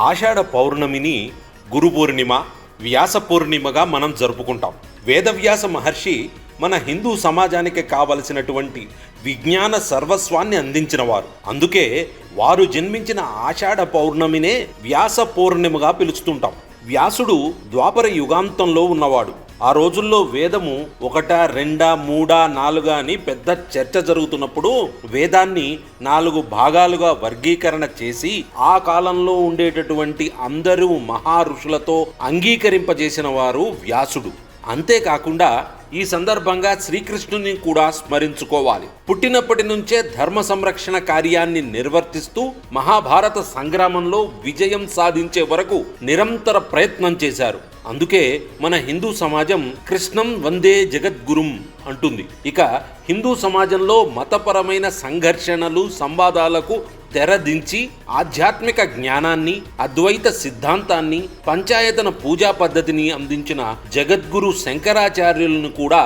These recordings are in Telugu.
ఆషాఢ పౌర్ణమిని గురు పూర్ణిమ వ్యాస పూర్ణిమగా మనం జరుపుకుంటాం. వేదవ్యాస మహర్షి మన హిందూ సమాజానికి కావలసినటువంటి విజ్ఞాన సర్వస్వాన్ని అందించినవారు. అందుకే వారు జన్మించిన ఆషాఢ పౌర్ణమినే వ్యాస పౌర్ణిమగా పిలుస్తుంటాం. వ్యాసుడు ద్వాపర యుగాంతంలో ఉన్నవాడు. ఆ రోజుల్లో వేదము ఒకట రెండా మూడా నాలుగా అని పెద్ద చర్చ జరుగుతున్నప్పుడు వేదాన్ని నాలుగు భాగాలుగా వర్గీకరణ చేసి ఆ కాలంలో ఉండేటటువంటి అందరూ మహా ఋషులతో అంగీకరింపజేసిన వారు వ్యాసుడు. అంతేకాకుండా ఈ సందర్భంగా శ్రీకృష్ణుని కూడా స్మరించుకోవాలి. పుట్టినప్పటి నుంచే ధర్మ సంరక్షణ కార్యాన్ని నిర్వర్తిస్తూ మహాభారత సంగ్రామంలో విజయం సాధించే వరకు నిరంతర ప్రయత్నం చేశారు. అందుకే మన హిందూ సమాజం కృష్ణం వందే జగద్గురుం అంటుంది. ఇక హిందూ సమాజంలో మతపరమైన సంఘర్షణలు సంవాదాలకు తెరదించి ఆధ్యాత్మిక జ్ఞానాన్ని అద్వైత సిద్ధాంతాన్ని పంచాయతన పూజా పద్ధతిని అందించిన జగద్గురు శంకరాచార్యులను కూడా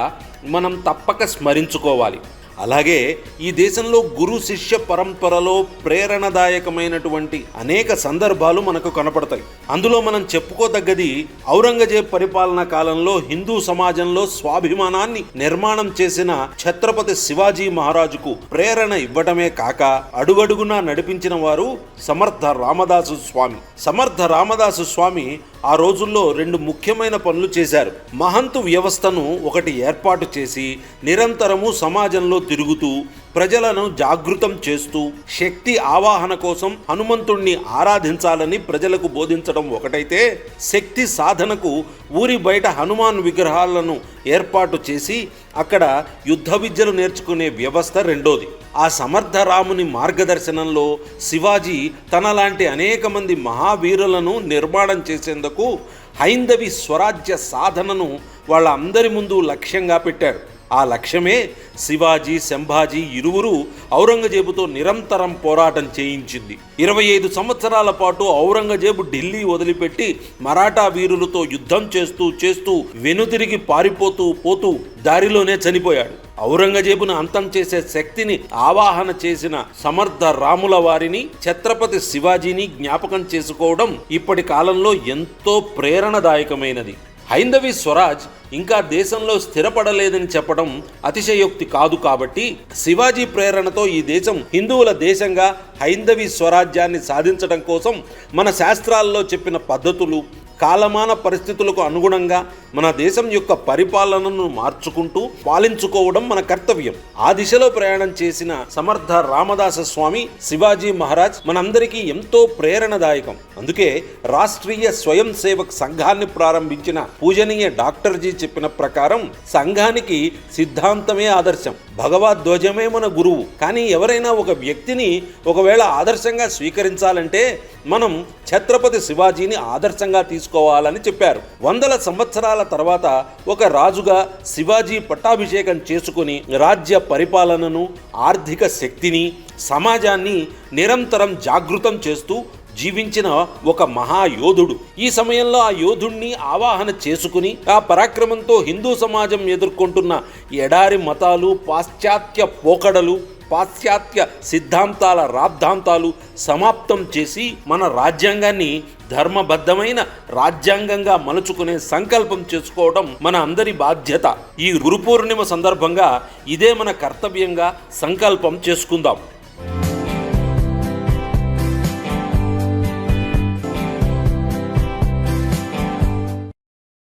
మనం తప్పక స్మరించుకోవాలి. అలాగే ఈ దేశంలో గురు శిష్య పరంపరలో ప్రేరణదాయకమైనటువంటి అనేక సందర్భాలు మనకు కనపడతాయి. అందులో మనం చెప్పుకోదగ్గది ఔరంగజేబ్ పరిపాలన కాలంలో హిందూ సమాజంలో స్వాభిమానాన్ని నిర్మాణం చేసిన ఛత్రపతి శివాజీ మహారాజుకు ప్రేరణ ఇవ్వటమే కాక అడుగడుగునా నడిపించిన వారు సమర్థ రామదాసు స్వామి. సమర్థ రామదాసు స్వామి ఆ రోజుల్లో రెండు ముఖ్యమైన పనులు చేశారు. మహంతు వ్యవస్థను ఒకటి ఏర్పాటు చేసి నిరంతరము సమాజంలో తిరుగుతూ ప్రజలను జాగృతం చేస్తూ శక్తి ఆవాహన కోసం హనుమంతుణ్ణి ఆరాధించాలని ప్రజలకు బోధించడం ఒకటైతే శక్తి సాధనకు ఊరి బయట హనుమాన్ విగ్రహాలను ఏర్పాటు చేసి అక్కడ యుద్ధ విద్యలు నేర్చుకునే వ్యవస్థ రెండోది. ఆ సమర్థ రాముని మార్గదర్శనంలో శివాజీ తనలాంటి అనేక మంది మహావీరులను నిర్మాణం చేసేందుకు హైందవి స్వరాజ్య సాధనను వాళ్ళందరి ముందు లక్ష్యంగా పెట్టారు. ఆ లక్ష్యమే శివాజీ సంభాజీ ఇరువురు ఔరంగజేబుతో నిరంతరం పోరాటం చేయించింది. ఇరవై ఐదు సంవత్సరాల పాటు ఔరంగజేబు ఢిల్లీ వదిలిపెట్టి మరాఠా వీరులతో యుద్ధం చేస్తూ చేస్తూ వెనుతిరిగి పారిపోతూ పోతూ దారిలోనే చనిపోయాడు. ఔరంగజేబును అంతం చేసే శక్తిని ఆవాహన చేసిన సమర్థ రాముల వారిని ఛత్రపతి శివాజీని జ్ఞాపకం చేసుకోవడం ఇప్పటి కాలంలో ఎంతో ప్రేరణదాయకమైనది. హైందవి స్వరాజ్ ఇంకా దేశంలో స్థిరపడలేదని చెప్పడం అతిశయోక్తి కాదు కాబట్టి శివాజీ ప్రేరణతో ఈ దేశం హిందువుల దేశంగా హైందవి స్వరాజ్యాన్ని సాధించడం కోసం మన శాస్త్రాల్లో చెప్పిన పద్ధతులు కాలమాన పరిస్థితులకు అనుగుణంగా మన దేశం యొక్క పరిపాలనను మార్చుకుంటూ పాలించుకోవడం మన కర్తవ్యం. ఆ దిశలో ప్రయాణం చేసిన సమర్థ రామదాస స్వామి శివాజీ మహారాజ్ మనందరికీ ఎంతో ప్రేరణదాయకం. అందుకే రాష్ట్రీయ స్వయం సేవక్ సంఘాన్ని ప్రారంభించిన పూజనీయ డాక్టర్జీ చెప్పిన ప్రకారం సంఘానికి సిద్ధాంతమే ఆదర్శం. భగవద్ధ్వజమే మన గురువు. కానీ ఎవరైనా ఒక వ్యక్తిని ఒకవేళ ఆదర్శంగా స్వీకరించాలంటే మనం ఛత్రపతి శివాజీని ఆదర్శంగా తీసుకోవాలని చెప్పారు. వందల సంవత్సరాల తర్వాత ఒక రాజుగా శివాజీ పట్టాభిషేకం చేసుకుని రాజ్య పరిపాలనను ఆర్థిక శక్తిని సమాజాన్ని నిరంతరం జాగృతం చేస్తూ జీవించిన ఒక మహాయోధుడు. ఈ సమయంలో ఆ యోధుణ్ణి ఆవాహన చేసుకుని ఆ పరాక్రమంతో హిందూ సమాజం ఎదుర్కొంటున్న ఎడారి మతాలు పాశ్చాత్య పోకడలు పాశ్చాత్య సిద్ధాంతాల రాద్ధాంతాలు సమాప్తం చేసి మన రాజ్యాంగాన్ని ధర్మబద్ధమైన రాజ్యాంగంగా మలుచుకునే సంకల్పం చేసుకోవడం మన అందరి బాధ్యత. ఈ గురు పూర్ణిమ సందర్భంగా ఇదే మన కర్తవ్యంగా సంకల్పం చేసుకుందాం.